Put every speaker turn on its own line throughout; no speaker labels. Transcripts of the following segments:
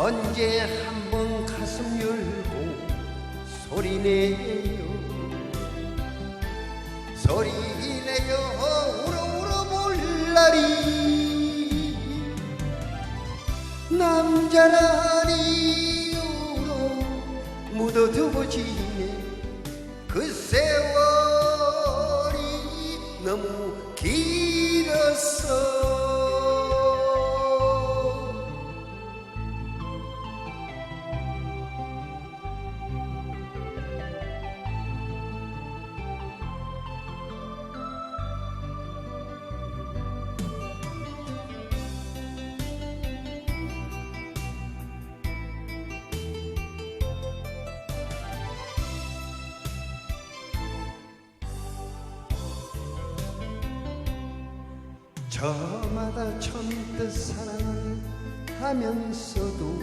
언제 한 번 가슴 열고 소리내요? 소리내요. 울어 울어 볼 날이. 남자라니 울어 묻어두고 지내. 그 세월이 너무 길었어 저마다 천뜻 사랑을 하면서도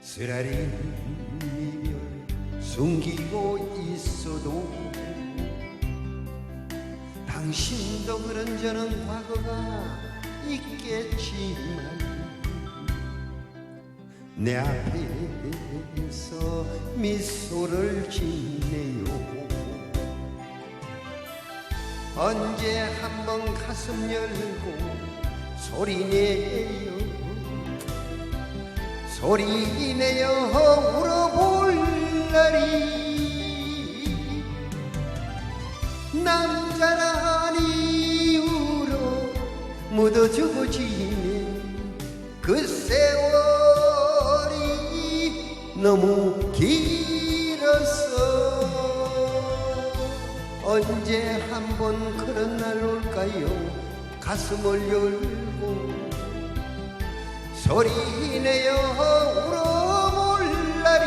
쓰라린 이별 숨기고 있어도 당신도 그런저런 과거가 있겠지만 내 앞에서 미소를 짓네요 언제 한번 가슴 열고 소리내요? 소리내요 울어볼 날이. 남자라니 울어 묻어주고 지는 그 세월이 너무 길 언제 한 번 그런 날 올까요? 가슴을 열고 소리내어 울어볼 날이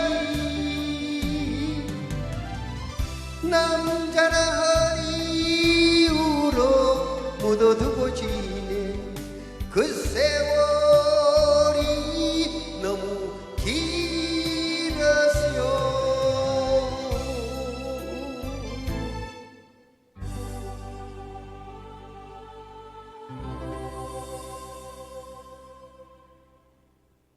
남자나 이유로 묻어두고 지내. 그 세월